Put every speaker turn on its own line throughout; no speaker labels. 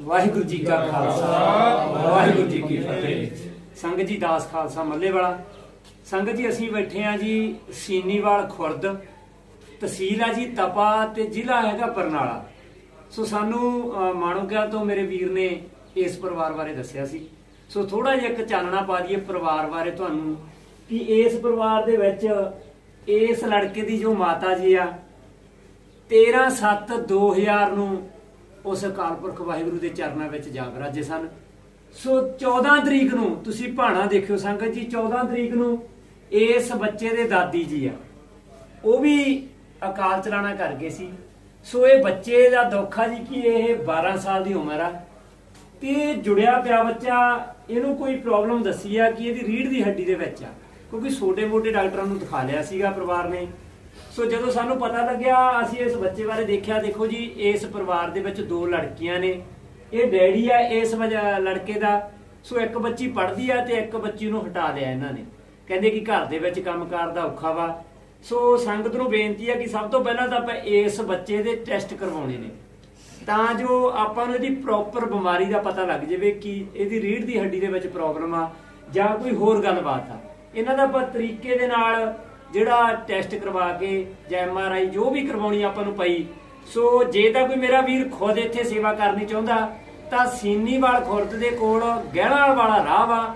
ਵਾਹਿਗੁਰੂ ਜੀ ਕਾ ਖਾਲਸਾ, ਵਾਹਿਗੁਰੂ ਜੀ ਕੀ ਫਤਿਹ। ਸੰਗਤ ਜੀ ਦਾਸ ਖਾਲਸਾ ਮੱਲੇ ਵਾਲਾ ਸੰਗਤ ਜੀ, ਅਸੀਂ ਬੈਠੇ ਆ ਜੀ ਸੀਨੀਵਾਲ ਖੁਰਦ, ਤਹਿਸੀਲ ਆ ਜੀ ਤਪਾ ਤੇ ਜ਼ਿਲ੍ਹਾ ਹੈਗਾ ਬਰਨਾਲਾ। ਸੋ ਸਾਨੂੰ ਮਾਣੋਕਿਆ ਤੋਂ ਮੇਰੇ ਵੀਰ ਨੇ ਇਸ ਪਰਿਵਾਰ ਬਾਰੇ ਦੱਸਿਆ ਸੀ। ਸੋ ਥੋੜਾ ਜਿਹਾ ਇੱਕ ਚਾਨਣਾ ਪਾ ਦਈਏ ਪਰਿਵਾਰ ਬਾਰੇ ਤੁਹਾਨੂੰ, ਕਿ ਇਸ ਪਰਿਵਾਰ ਦੇ ਵਿੱਚ ਇਸ ਲੜਕੇ ਦੀ ਜੋ ਮਾਤਾ ਜੀ ਆ 13/7/2000 ਨੂੰ ਉਸ ਅਕਾਲ ਪੁਰਖ ਵਾਹਿਗੁਰੂ ਦੇ ਚਰਨਾਂ ਵਿੱਚ ਜਾ ਬਰਾਜੇ ਸਨ। ਸੋ 14 ਤਰੀਕ ਨੂੰ ਤੁਸੀਂ ਭਾਣਾ ਦੇਖਿਓ ਸੰਗਤ ਜੀ 14 ਤਰੀਕ ਨੂੰ ਇਸ ਬੱਚੇ ਦੇ ਦਾਦੀ ਜੀ ਆ। ਉਹ ਵੀ ਅਕਾਲ ਚਲਾਣਾ ਕਰ ਗਏ ਸੀ। ਸੋ ਇਹ ਬੱਚੇ ਦਾ ਦੁੱਖ ਆ ਜੀ ਕਿ ਇਹ 12 ਸਾਲ ਦੀ ਉਮਰ ਆ। ਤੇ ਜੁੜਿਆ ਪਿਆ ਬੱਚਾ, ਇਹਨੂੰ ਕੋਈ ਪ੍ਰੋਬਲਮ ਦੱਸੀ ਆ ਕਿ ਇਹਦੀ ਰੀੜ ਦੀ ਹੱਡੀ ਦੇ ਵਿੱਚ ਆ। ਕਿਉਂਕਿ ਛੋਟੇ-ਮੋਟੇ ਡਾਕਟਰਾਂ ਨੂੰ ਦਿਖਾ ਲਿਆ ਸੀਗਾ ਪਰਿਵਾਰ ਨੇ। ਸੋ ਜਦੋਂ ਸਾਨੂੰ ਪਤਾ ਲੱਗਿਆ, ਅਸੀਂ ਇਸ ਬੱਚੇ ਬਾਰੇ ਦੇਖਿਆ, ਦੇਖੋ ਜੀ, ਇਸ ਪਰਿਵਾਰ ਦੇ ਵਿੱਚ ਦੋ ਲੜਕੀਆਂ ਨੇ। ਇਹ ਡੈਡੀ ਆ, ਇਸ ਵਜ੍ਹਾ ਲੜਕੇ ਦਾ। ਸੋ ਇੱਕ ਬੱਚੀ ਪੜ੍ਹਦੀ ਆ ਤੇ ਇੱਕ ਬੱਚੀ ਨੂੰ ਹਟਾ ਲਿਆ ਇਹਨਾਂ ਨੇ। ਕਹਿੰਦੇ ਕਿ ਘਰ ਦੇ ਵਿੱਚ ਕੰਮਕਾਰ ਦਾ ਔਖਾ ਵਾ। ਸੋ ਸੰਗਤ ਨੂੰ ਬੇਨਤੀ ਆ ਕਿ ਸਭ ਤੋਂ ਪਹਿਲਾਂ ਤਾਂ ਆਪਾਂ ਇਸ ਬੱਚੇ ਦੇ ਟੈਸਟ ਕਰਵਾਉਣੇ ਨੇ। ਤਾਂ ਜੋ ਆਪਾਂ ਨੂੰ ਇਹਦੀ ਪ੍ਰੋਪਰ ਬਿਮਾਰੀ ਦਾ ਪਤਾ ਲੱਗ ਜਾਵੇ ਕਿ ਇਹਦੀ ਰੀੜ ਦੀ ਹੱਡੀ ਦੇ ਵਿੱਚ ਪ੍ਰੋਬਲਮ ਆ ਜਾਂ ਕੋਈ ਹੋਰ ਗੱਲਬਾਤ ਆ। ਇਹਨਾਂ ਦਾ ਆਪਾਂ ਤਰੀਕੇ ਦੇ ਨਾਲ ਜਿਹੜਾ ਟੈਸਟ ਕਰਵਾ ਕੇ ਜਾਂ ਐਮ ਜੋ ਵੀ ਕਰਵਾਉਣੀ ਆਪਾਂ ਨੂੰ ਪਈ, ਸੋ ਜੇ ਤਾਂ ਕੋਈ ਮੇਰਾ ਵੀਰ ਖੁਦ ਇੱਥੇ ਸੇਵਾ ਕਰਨੀ ਚਾਹੁੰਦਾ, ਤਾਂ ਸੀਨੀਵਾਲ ਖੁਰਦ ਦੇ ਕੋਲ ਗਹਿਣਾ ਵਾਲਾ ਰਾਹ ਵਾ।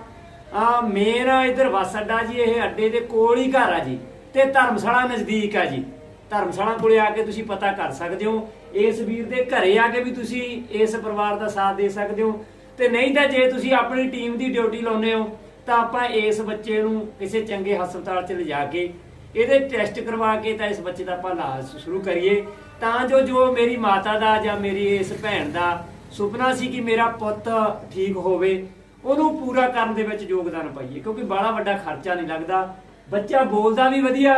ਆ, ਮੇਨ ਇਧਰ ਬੱਸ ਅੱਡਾ ਜੀ, ਇਹ ਅੱਡੇ ਦੇ ਕੋਲ ਹੀ ਘਰ ਆ ਜੀ, ਤੇ ਧਰਮਸ਼ਾਲਾ ਨਜ਼ਦੀਕ ਆ ਜੀ। ਧਰਮਸ਼ਾਲਾ ਕੋਲੇ ਆ ਕੇ ਤੁਸੀਂ ਪਤਾ ਕਰ ਸਕਦੇ ਹੋ, ਇਸ ਵੀਰ ਦੇ ਘਰੇ ਆ ਕੇ ਵੀ ਤੁਸੀਂ ਇਸ ਪਰਿਵਾਰ ਦਾ ਸਾਥ ਦੇ ਸਕਦੇ ਹੋ। ਤੇ ਨਹੀਂ ਤਾਂ ਜੇ ਤੁਸੀਂ ਆਪਣੀ ਟੀਮ ਦੀ ਡਿਊਟੀ ਲਾਉਨੇ ਹੋ ਤਾਂ ਆਪਾਂ ਇਸ ਬੱਚੇ ਨੂੰ ਕਿਸੇ ਚੰਗੇ ਹਸਪਤਾਲ 'ਚ ਲਿਜਾ ਕੇ ਇਹਦੇ ਟੈਸਟ ਕਰਵਾ ਕੇ ਤਾਂ ਇਸ ਬੱਚੇ ਦਾ ਆਪਾਂ ਇਲਾਜ ਸ਼ੁਰੂ ਕਰੀਏ। ਤਾਂ ਜੋ ਜੋ ਮੇਰੀ ਮਾਤਾ ਦਾ ਜਾਂ ਮੇਰੀ ਇਸ ਭੈਣ ਦਾ ਸੁਪਨਾ ਸੀ ਕਿ ਮੇਰਾ ਪੁੱਤ ਠੀਕ ਹੋਵੇ, ਉਹਨੂੰ ਪੂਰਾ ਕਰਨ ਦੇ ਵਿੱਚ ਯੋਗਦਾਨ ਪਾਈਏ, ਕਿਉਂਕਿ ਬਾਹਲਾ ਵੱਡਾ ਖਰਚਾ ਨਹੀਂ ਲੱਗਦਾ। ਬੱਚਾ ਬੋਲਦਾ ਵੀ ਵਧੀਆ।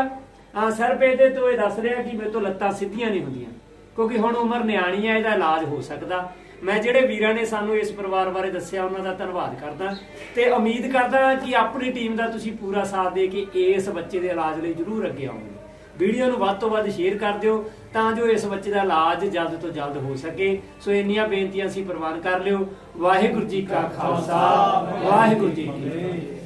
ਆ ਸਰ ਪੇਦੇ ਤੋਂ ਇਹ ਦੱਸ ਰਿਹਾ ਕਿ ਮੇਰੇ ਤੋਂ ਲੱਤਾਂ ਸਿੱਧੀਆਂ ਨਹੀਂ ਹੁੰਦੀਆਂ, ਕਿਉਂਕਿ ਹੁਣ ਉਮਰ ਨਿਆਣੀ ਹੈ ਇਹਦਾ ਇਲਾਜ ਹੋ ਸਕਦਾ। ਮੈਂ ਜਿਹੜੇ ਵੀਰਾਂ ਨੇ ਸਾਨੂੰ ਇਸ ਪਰਿਵਾਰ ਬਾਰੇ ਦੱਸਿਆ, ਉਹਨਾਂ ਦਾ ਧੰਨਵਾਦ ਕਰਦਾ। ਤੇ ਉਮੀਦ ਕਰਦਾ ਕਿ ਆਪਣੀ ਟੀਮ ਦਾ ਤੁਸੀਂ ਪੂਰਾ ਸਾਥ ਦੇ ਕੇ ਇਸ ਬੱਚੇ ਦੇ ਇਲਾਜ ਲਈ ਜਰੂਰ ਅੱਗੇ ਆਓਗੇ। ਵੀਡੀਓ ਨੂੰ ਵੱਧ ਤੋਂ ਵੱਧ ਸ਼ੇਅਰ ਕਰ ਦਿਓ ਤਾਂ ਜੋ ਇਸ ਬੱਚੇ ਦਾ ਇਲਾਜ ਜਲਦ ਤੋਂ ਜਲਦ ਹੋ ਸਕੇ। ਸੋ ਇੰਨੀਆਂ ਬੇਨਤੀਆਂ ਅਸੀਂ ਪ੍ਰਵਾਨ ਕਰ ਲਿਓ। ਵਾਹਿਗੁਰੂ ਜੀ ਕਾ ਖਾਲਸਾ, ਵਾਹਿਗੁਰੂ ਜੀ ਕੀ ਫਤਿਹ।